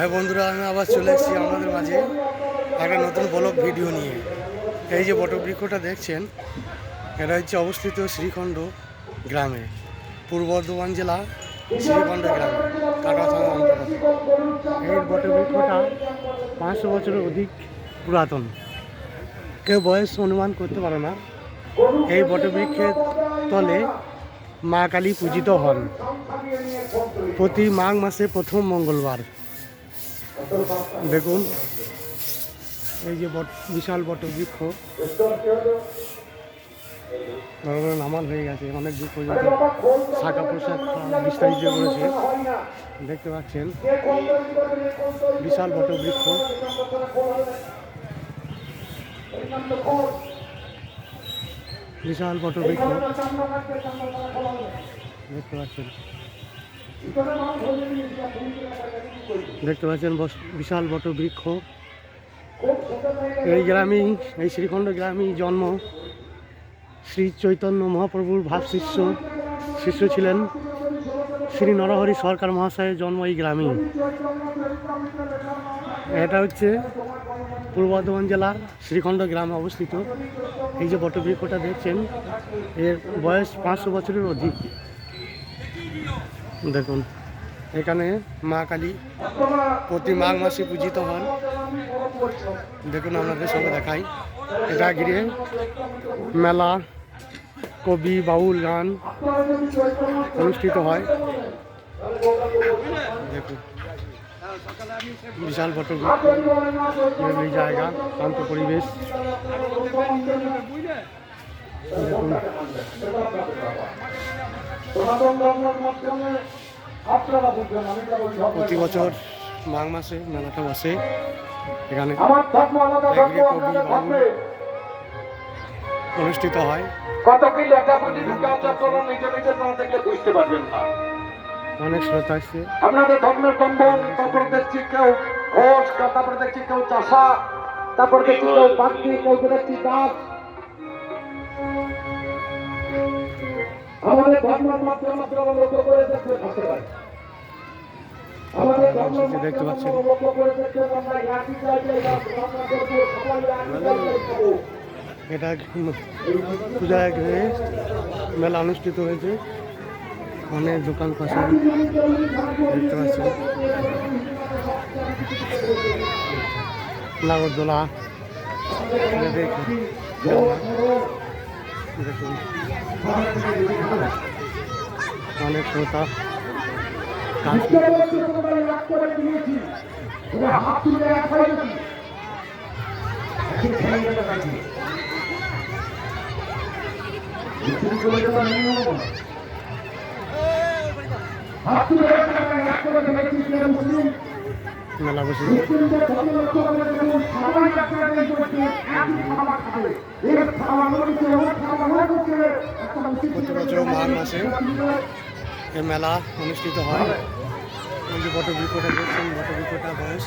হ্যাঁ বন্ধুরা, আমি আবার চলে এসেছি আমাদের মাঝে একটা নতুন ব্লগ ভিডিও নিয়ে। এই যে বটবৃক্ষটা দেখছেন, এটা হচ্ছে অবস্থিত শ্রীখণ্ড গ্রামে, পূর্ব বর্ধমান জেলা শ্রীখণ্ড গ্রামে কাটা থানা অন্তর্গত। এই বটবৃক্ষটা পাঁচশো বছরের অধিক পুরাতন। কেউ বয়স অনুমান করতে পারে না, এই বটবৃক্ষের তলে মা কালী পূজিত হন। প্রতি মাঘ মাসে প্রথম মঙ্গলবার। দেখুন, এই যে বট, বিশাল বট বৃক্ষ বড় বড় নামাল হয়ে গেছে, অনেক দূর পর্যন্ত শাখা প্রসাদ বিস্তারিত করেছে দেখতে পাচ্ছেন। বিশাল বট বৃক্ষ বিশাল বট বৃক্ষ দেখতে পাচ্ছেন। দেখতে পাচ্ছেন বিশাল বট বৃক্ষ। এই গ্রামেই, এই শ্রীখণ্ড গ্রামেই জন্ম। শ্রী চৈতন্য মহাপ্রভুর ভাব শিষ্য শিষ্য ছিলেন শ্রী নরহরি সরকার মহাশয়ের জন্ম এই গ্রামেই। এটা হচ্ছে পূর্ব বর্ধমান জেলার শ্রীখণ্ড গ্রামে অবস্থিত। এই যে বটবৃক্ষটা দেখছেন, এর বয়স পাঁচশো বছরের অধিক। দেখুন। এখানে মা কালী প্রতি মাঘ মাসে পূজিত হন। দেখুন আপনাদের সঙ্গে দেখাই। এটা ঘিরে মেলা, কবি, বাউল, গান অনুষ্ঠিত হয়। দেখুন, বিশাল ফটো, এই জায়গা, শান্ত পরিবেশ। দেখুন। প্রতি বছর মাঘ মাসে মেলাটা বসে। এখানে অনুষ্ঠিত হয়। কত কি লেখাপড়ি আপনারা নিজে নিজের না থেকে বুঝতে পারবেন না। অনেক শ্রোতা আসছে আপনাদের ধর্মের বন্ধন তারপরে দেখছি কেউ ঘোষ তারপরে দেখছি কেউ চাষা তারপরে দেখছি কেউ বাগদি কেউ দেখছি দাস আমাদের ধর্মের মাধ্যমে মাত্র লক্ষ্য করে দেখতে থাকতে পারি আমাদের ধর্মের দেখতে পাচ্ছেন। লক্ষ্য করে দেখতে আমরা একই জায়গায়। এটা পূজা মেলা অনুষ্ঠিত হয়েছে। অনেক দোকান পাশে দেখতে পাচ্ছেন। নাগরদোলা দেখুন দেখুন অনেক শ্রোতা কাজ মেলা বসেছে প্রতি বছর মাঘ মাসে এই মেলা অনুষ্ঠিত হয়। এই যে বটবৃক্ষটা দেখছেন বটবৃক্ষটা বয়স।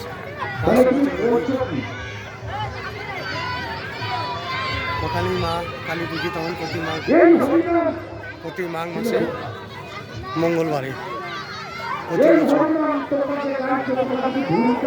ওখানেই মা কালী পুজো তখন প্রতি মাঘ প্রতি মাঘ মাসে মঙ্গলবারে প্রতি বছর। চলচ্চিত্র